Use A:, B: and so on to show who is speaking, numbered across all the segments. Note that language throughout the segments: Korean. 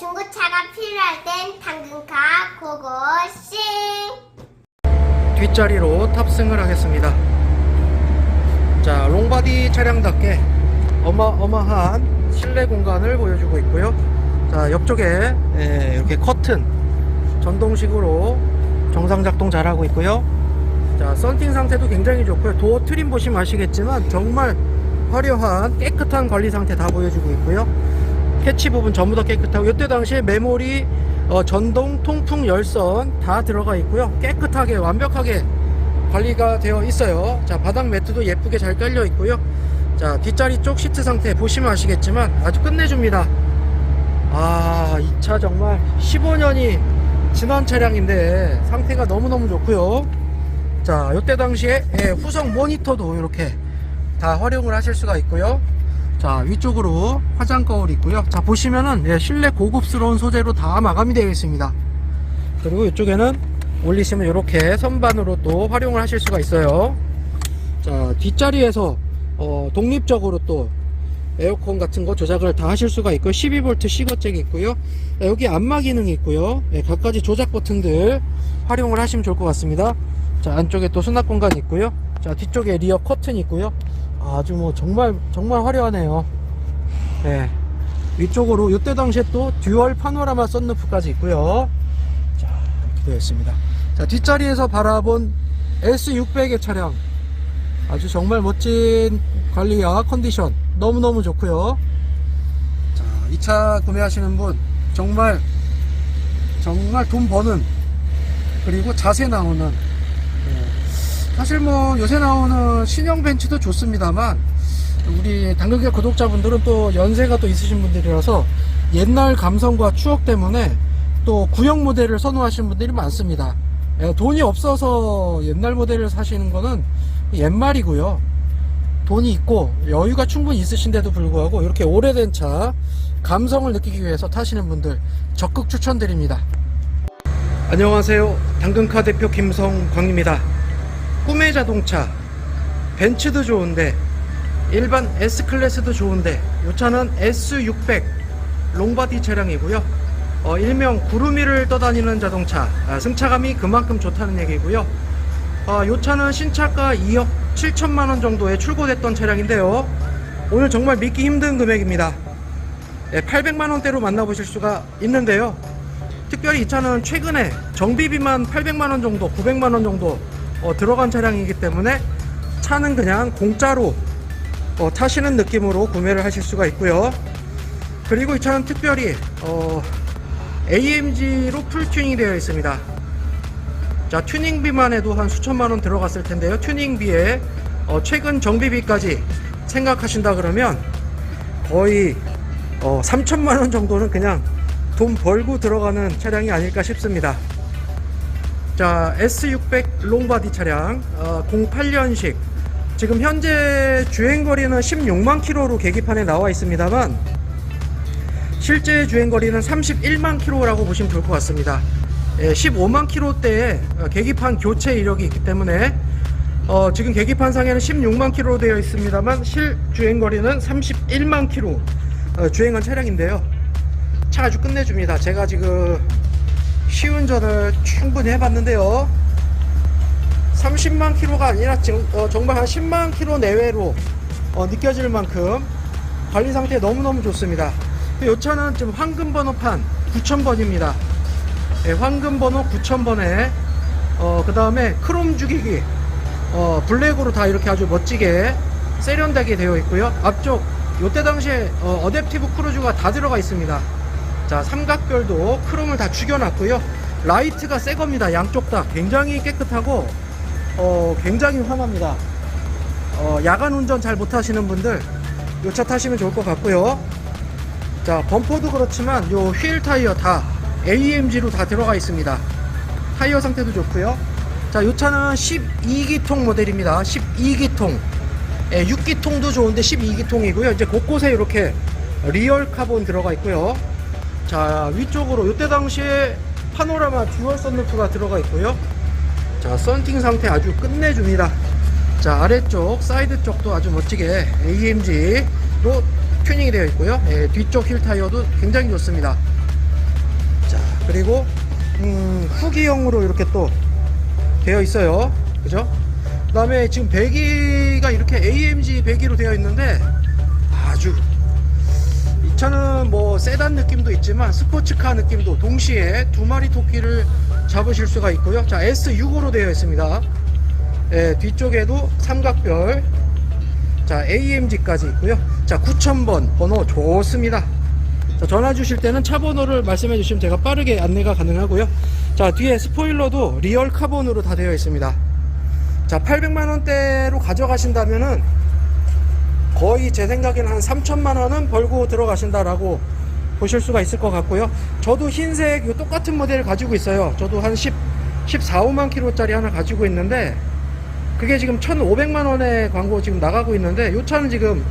A: 중고차가 필요할 땐 당근카 고고싱
B: 뒷자리로 탑승을 하겠습니다. 자, 롱바디 차량답게 어마어마한 실내 공간을 보여주고 있고요. 자, 옆쪽에 예, 이렇게 커튼 전동식으로 정상 작동 잘하고 있고요. 자, 썬팅 상태도 굉장히 좋고요. 도어 트림 보시면 아시겠지만 정말 화려한 깨끗한 관리 상태 다 보여주고 있고요. 캐치 부분 전부 다 깨끗하고 이때 당시에 메모리 어, 전동 통풍 열선 다 들어가 있고요. 깨끗하게 완벽하게 관리가 되어 있어요. 자 바닥 매트도 예쁘게 잘 깔려 있고요. 자 뒷자리 쪽 시트 상태 보시면 아시겠지만 아주 끝내줍니다. 아 이 차 정말 15년이 지난 차량인데 상태가 너무너무 좋고요. 자 이때 당시에 예, 후성 모니터도 이렇게 다 활용을 하실 수가 있고요 자 위쪽으로 화장 거울 있고요. 자 보시면은 예, 실내 고급스러운 소재로 다 마감이 되어 있습니다. 그리고 이쪽에는 올리시면 이렇게 선반으로 또 활용을 하실 수가 있어요. 자 뒷자리에서 어, 독립적으로 또 에어컨 같은 거 조작을 다 하실 수가 있고 12V 시거잭 있고요. 자, 여기 안마 기능이 있고요. 예, 각가지 조작 버튼들 활용을 하시면 좋을 것 같습니다. 자 안쪽에 또 수납 공간 있고요. 자 뒤쪽에 리어 커튼 있고요 아주 뭐 정말 정말 화려하네요. 예 위쪽으로 이때 당시에 또 듀얼 파노라마 썬루프까지 있고요. 자 이렇게 되어 있습니다. 자 뒷자리에서 바라본 S600의 차량. 아주 정말 멋진 관리와 컨디션. 너무너무 좋고요. 자 이 차 구매하시는 분 정말 정말 돈 버는 그리고 자세 나오는 예. 사실 뭐 요새 나오는 신형 벤츠도 좋습니다만 우리 당근계 구독자분들은 또 연세가 또 있으신 분들이라서 옛날 감성과 추억 때문에 또 구형 모델을 선호하시는 분들이 많습니다. 예, 돈이 없어서 옛날 모델을 사시는 거는 옛말이고요. 돈이 있고 여유가 충분히 있으신데도 불구하고 이렇게 오래된 차 감성을 느끼기 위해서 타시는 분들 적극 추천드립니다. 안녕하세요. 당근카 대표 김성광입니다. 꿈의 자동차. 벤츠도 좋은데 일반 S클래스도 좋은데 이 차는 S600 롱바디 차량이고요. 어, 일명 구름 위를 떠다니는 자동차. 아, 승차감이 그만큼 좋다는 얘기고요. 어, 이 차는 신차가 2억 7천만원 정도에 출고됐던 차량인데요. 오늘 정말 믿기 힘든 금액입니다. 800만원대로 만나보실 수가 있는데요. 특별히 이 차는 최근에 정비비만 800만원 정도 900만원 정도 어, 들어간 차량이기 때문에 차는 그냥 공짜로 어, 타시는 느낌으로 구매를 하실 수가 있고요. 그리고 이 차는 특별히 어, AMG로 풀 튜닝이 되어 있습니다. 자 튜닝비만 해도 한 수천만 원 들어갔을 텐데요. 튜닝비에 어, 최근 정비비까지 생각하신다 그러면 거의 어, 3천만 원 정도는 그냥 돈 벌고 들어가는 차량이 아닐까 싶습니다 자 S600 롱바디 차량 어, 08년식. 지금 현재 주행거리는 16만 킬로로 계기판에 나와 있습니다만 실제 주행거리는 31만 킬로라고 보시면 좋을 것 같습니다. 예, 15만 킬로대에 어, 계기판 교체 이력이 있기 때문에 어, 지금 계기판 상에는 16만 킬로 되어 있습니다만 실 주행거리는 31만 킬로 어, 주행한 차량인데요. 차 아주 끝내줍니다. 제가 지금 시운전을 충분히 해봤는데요. 30만 킬로가 아니라 지금 어, 정말 한 10만 킬로 내외로 어, 느껴질 만큼 관리 상태 너무너무 좋습니다. 이 차는 지금 황금 번호판 9000번입니다. 예, 황금 번호 9000번에 어, 그 다음에 크롬 주기기 어, 블랙으로 다 이렇게 아주 멋지게 세련되게 되어 있고요. 앞쪽 요때 당시에 어, 어댑티브 크루즈가 다 들어가 있습니다 자 삼각별도 크롬을 다 죽여놨고요. 라이트가 새 겁니다 양쪽 다. 굉장히 깨끗하고 어, 굉장히 환합니다. 어, 야간 운전 잘 못하시는 분들 이 차 타시면 좋을 것 같고요. 자 범퍼도 그렇지만 요 휠 타이어 다 AMG로 다 들어가 있습니다. 타이어 상태도 좋고요. 자이 차는 12기통 모델입니다. 12기통. 예, 6기통도 좋은데 12기통이고요. 이제 곳곳에 이렇게 리얼 카본 들어가 있고요 자 위쪽으로 이때 당시에 파노라마 듀얼 썬루프가 들어가 있고요 자 썬팅 상태 아주 끝내줍니다 자 아래쪽 사이드 쪽도 아주 멋지게 AMG로 튜닝이 되어 있고요 예, 뒤쪽 힐 타이어도 굉장히 좋습니다 그리고 음, 후기형으로 이렇게 또 되어 있어요. 그죠? 그 다음에 지금 배기가 이렇게 AMG 배기로 되어 있는데 세단 느낌도 있지만 스포츠카 느낌도 동시에 두 마리 토끼를 잡으실 수가 있고요. 자, S65로 되어 있습니다. 예, 뒤쪽에도 삼각별. 자, AMG까지 있고요. 자, 9000번 번호 좋습니다. 자, 전화 주실 때는 차 번호를 말씀해 주시면 제가 빠르게 안내가 가능하고요. 자, 뒤에 스포일러도 리얼 카본으로 다 되어 있습니다. 자, 800만 원대로 가져가신다면은 거의 제 생각에는 한 3천만 원은 벌고 들어가신다라고 보실 수가 있을 것 같고요. 저도 흰색 요 똑같은 모델을 가지고 있어요. 저도 한 10, 14, 5만 킬로짜리 하나 가지고 있는데 그게 지금 1,500만 원의 광고 지금 나가고 있는데 요 차는 지금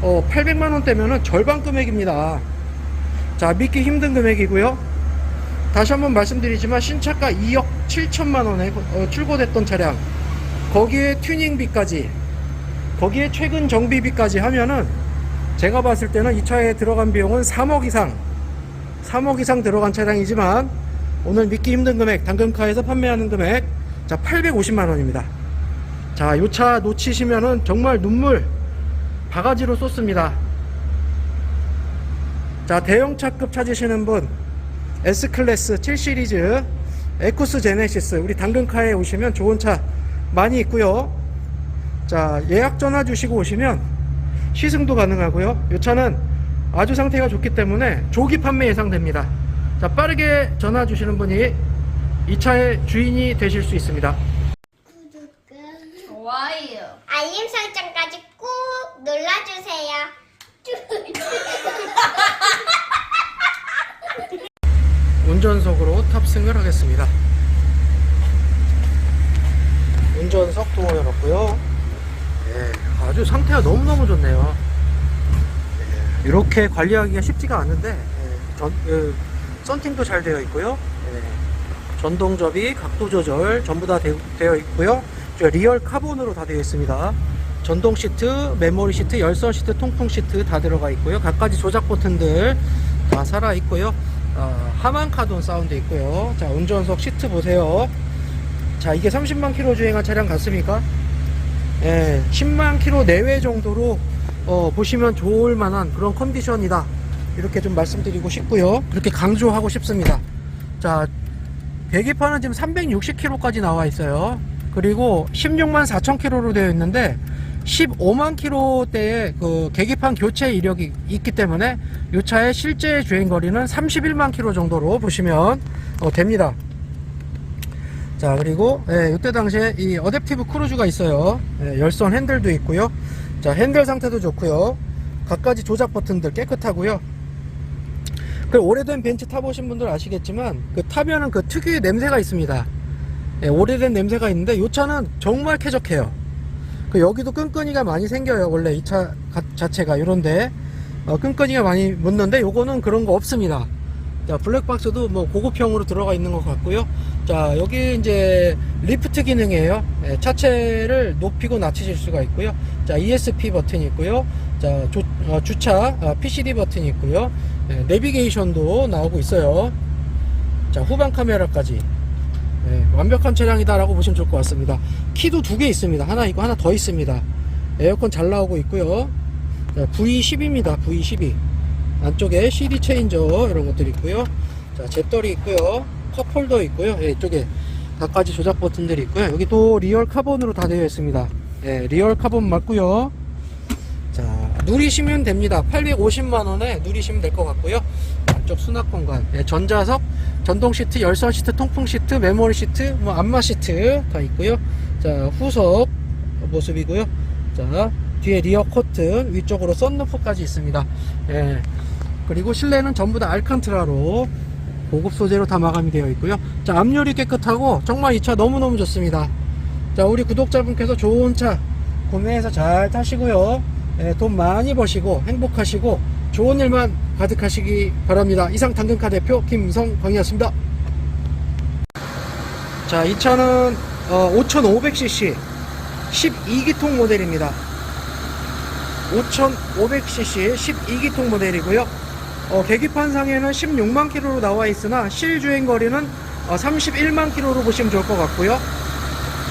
B: 어, 800만 원대면은 절반 금액입니다. 자, 믿기 힘든 금액이고요. 다시 한번 말씀드리지만 신차가 2억 7천만 원에 어, 출고됐던 차량 거기에 튜닝비까지 거기에 최근 정비비까지 하면은 제가 봤을 때는 이 차에 들어간 비용은 3억 이상 3억 이상 들어간 차량이지만 오늘 믿기 힘든 금액 당근카에서 판매하는 금액 자 850만 원입니다. 자이 차 놓치시면은 정말 눈물 바가지로 쏟습니다. 자 대형차급 찾으시는 분 S클래스 7시리즈 에쿠스 제네시스 우리 당근카에 오시면 좋은 차 많이 있고요. 자 예약 전화 주시고 오시면 시승도 가능하고요. 이 차는 아주 상태가 좋기 때문에 조기 판매 예상됩니다. 자 빠르게 전화 주시는 분이 이 차의 주인이 되실 수 있습니다.
A: 구독과
C: 좋아요.
A: 알림 설정까지 꾹 눌러주세요.
B: 운전석으로 탑승을 하겠습니다. 운전석도 열었고요 예, 아주 상태가 너무너무 좋네요. 예, 이렇게 관리하기가 쉽지가 않은데 예, 전, 그, 썬팅도 잘 되어 있고요. 예, 전동 접이 각도 조절 전부 다 되, 되어 있고요. 저 리얼 카본으로 다 되어 있습니다. 전동 시트, 메모리 시트, 열선 시트, 통풍 시트 다 들어가 있고요. 갖가지 조작 버튼들 다 살아 있고요. 어, 하만 카돈 사운드 있고요. 자 운전석 시트 보세요. 자 이게 30만 킬로 주행한 차량 같습니까 예, 10만 킬로 내외 정도로 어, 보시면 좋을 만한 그런 컨디션이다. 이렇게 좀 말씀드리고 싶고요. 그렇게 강조하고 싶습니다. 자, 배기판은 지금 360km까지 나와 있어요. 그리고 16만 4천 킬로로 되어 있는데 15만 킬로대의 그 계기판 교체 이력이 있기 때문에 이 차의 실제 주행 거리는 31만 킬로 정도로 보시면 어, 됩니다. 자 그리고 예, 이때 당시에 이 어댑티브 크루즈가 있어요. 예, 열선 핸들도 있고요. 자 핸들 상태도 좋고요. 갖가지 조작 버튼들 깨끗하고요. 그 오래된 벤츠 타보신 분들 아시겠지만 그 타면은 그 특유의 냄새가 있습니다. 예, 오래된 냄새가 있는데 이 차는 정말 쾌적해요. 그 여기도 끈끈이가 많이 생겨요. 원래 이 차 자체가 이런데. 어, 끈끈이가 많이 묻는데 요거는 그런 거 없습니다 자, 블랙박스도 뭐 고급형으로 들어가 있는 것 같고요. 자, 여기 이제 리프트 기능이에요. 예, 차체를 높이고 낮추실 수가 있고요. 자, ESP 버튼이 있고요. 자, 조- 어, 주차 아, PCD 버튼이 있고요. 예, 내비게이션도 나오고 있어요. 자, 후방 카메라까지. 예, 완벽한 차량이다라고 보시면 좋을 것 같습니다. 키도 두 개 있습니다. 하나 있고 하나 더 있습니다. 에어컨 잘 나오고 있고요. 자, V10입니다. V12. 안쪽에 CD 체인저 이런 것들이 있고요. 자, 잿떨이 있고요. 컵홀더 있고요. 예, 이쪽에 각가지 조작 버튼들이 있고요. 여기 또 리얼 카본으로 다 되어 있습니다. 예, 리얼 카본 맞고요. 자, 누리시면 됩니다. 850만 원에 누리시면 될 것 같고요. 안쪽 수납 공간, 예, 전자석, 전동 시트, 열선 시트, 통풍 시트, 메모리 시트, 뭐 안마 시트 다 있고요. 자, 후석 모습이고요. 자, 뒤에 리어 커튼, 위쪽으로 썬루프까지 있습니다. 예. 그리고 실내는 전부 다 알칸트라로 고급 소재로 다 마감이 되어 있고요. 자, 앞열이 깨끗하고 정말 이 차 너무너무 좋습니다. 자, 우리 구독자분께서 좋은 차 구매해서 잘 타시고요. 예, 돈 많이 버시고 행복하시고 좋은 일만 가득하시기 바랍니다. 이상 당근카 대표 김성광이었습니다. 자, 이 차는 어, 5500cc 12기통 모델입니다. 5500cc 12기통 모델이고요. 어, 계기판 상에는 16만 킬로로 나와 있으나 실주행 거리는 어, 31만 킬로로 보시면 좋을 것 같고요.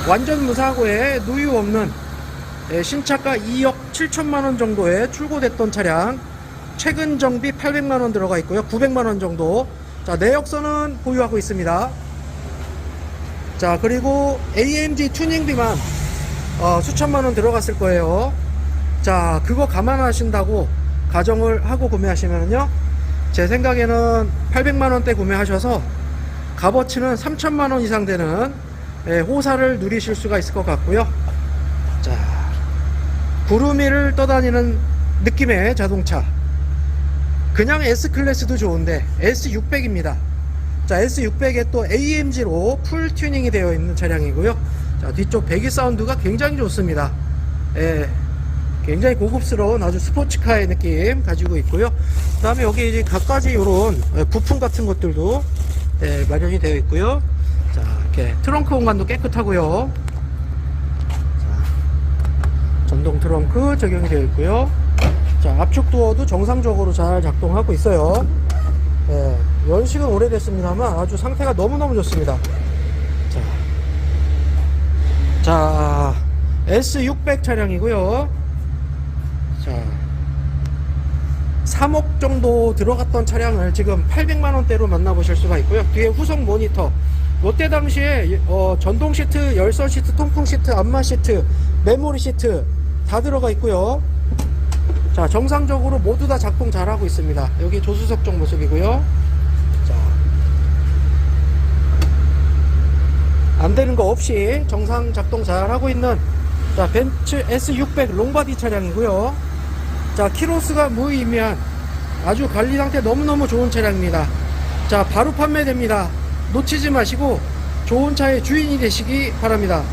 B: 완전 무사고에 누유 없는 예, 신차가 2억 7천만 원 정도에 출고됐던 차량 최근 정비 800만 원 들어가 있고요. 900만 원 정도. 자, 내역서는 보유하고 있습니다. 자, 그리고 AMG 튜닝비만 어, 수천만 원 들어갔을 거예요. 자, 그거 감안하신다고 가정을 하고 구매하시면요. 제 생각에는 800만 원대 구매하셔서 값어치는 3천만 원 이상 되는 예, 호사를 누리실 수가 있을 것 같고요. 자, 구름 위를 떠다니는 느낌의 자동차. 그냥 S 클래스도 좋은데 S600입니다. 자, S600에 또 AMG로 풀 튜닝이 되어 있는 차량이고요. 자, 뒤쪽 배기 사운드가 굉장히 좋습니다. 예, 굉장히 고급스러운 아주 스포츠카의 느낌 가지고 있고요. 그 다음에 여기 이제 갖가지 이런 부품 같은 것들도 예, 마련이 되어 있고요. 자, 이렇게 트렁크 공간도 깨끗하고요. 자, 전동 트렁크 적용이 되어 있고요. 자, 압축 도어도 정상적으로 잘 작동하고 있어요. 예, 연식은 오래됐습니다만 아주 상태가 너무너무 좋습니다. 자, 자 S600 차량이고요. 자, 3억 정도 들어갔던 차량을 지금 800만 원대로 만나보실 수가 있고요. 뒤에 후속 모니터. 이때 당시에 어, 전동 시트, 열선 시트, 통풍 시트, 안마 시트, 메모리 시트 다 들어가 있고요. 자, 정상적으로 모두 다 작동 잘 하고 있습니다. 여기 조수석 쪽 모습이고요. 자, 안 되는 거 없이 정상 작동 잘 하고 있는 자, 벤츠 S600 롱바디 차량이고요. 자, 키로수가 무의미한 아주 관리 상태 너무너무 좋은 차량입니다. 자, 바로 판매됩니다. 놓치지 마시고 좋은 차의 주인이 되시기 바랍니다.